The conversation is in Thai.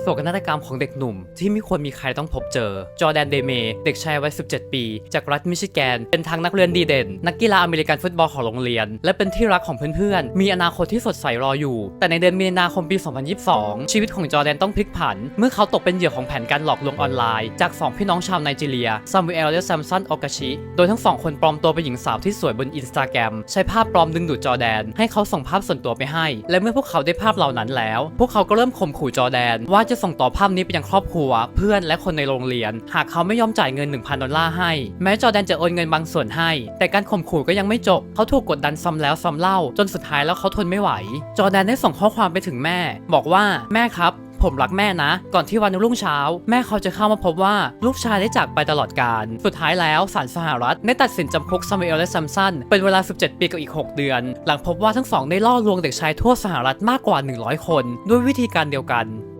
โศกนาฏกรรมของเด็กหนุ่ม ที่ไม่ควรมีใครต้องพบเจอ จอแดนเดเมเด็กชายวัย 17 ปี จากรัฐมิชิแกน เป็นทั้งนักเรียนดีเด่น นักกีฬาอเมริกันฟุตบอลของโรงเรียน และเป็นที่รักของเพื่อนๆ มีอนาคตที่สดใสรออยู่ แต่ในเดือนมีนาคมปี 2022 ชีวิตของจอแดนต้องพลิกผัน เมื่อเขาตกเป็นเหยื่อของแผนการหลอกลวงออนไลน์ จาก 2 พี่น้องชาวไนจีเรียซามูเอลและแซมสันโอกาชิโดยทั้งสองคนปลอมตัวเป็นหญิงสาวที่สวยบนอินสตาแกรมใช้ภาพปลอมดึงดูดจอแดน ให้เขาส่งภาพส่วนตัวไปให้ และเมื่อพวกเขาได้ภาพเหล่านั้นแล้ว พวกเขาก็เริ่มข่มขู่จอแดนว่าจะส่งต่อภาพนี้ไปยังครอบครัว เพื่อนและคนในโรงเรียน หากเขาไม่ยอมจ่ายเงิน 1,000 ดอลลาร์ให้ แม้จอแดนจะโอนเงินบางส่วนให้ แต่การข่มขู่ก็ยังไม่จบ เขาถูกกดดันซ้ำแล้วซ้ำเล่า จนสุดท้ายแล้วเขาทนไม่ไหว จอแดนได้ส่งข้อความไปถึงแม่ บอกว่าแม่ครับผมรักแม่นะ ก่อนที่วันรุ่งเช้า แม่เขาจะเข้ามาพบว่าลูกชายได้จากไปตลอดกาลสุดท้ายแล้วศาลสหรัฐได้ตัดสินจำคุกซามูเอลและซัมสันเป็นเวลา 17 ปีกับอีก 6 เดือน หลังพบว่าทั้งสองได้ล่อลวงเด็กชายทั่วสหรัฐมากกว่า 100 คน ด้วยวิธีการเดียวกัน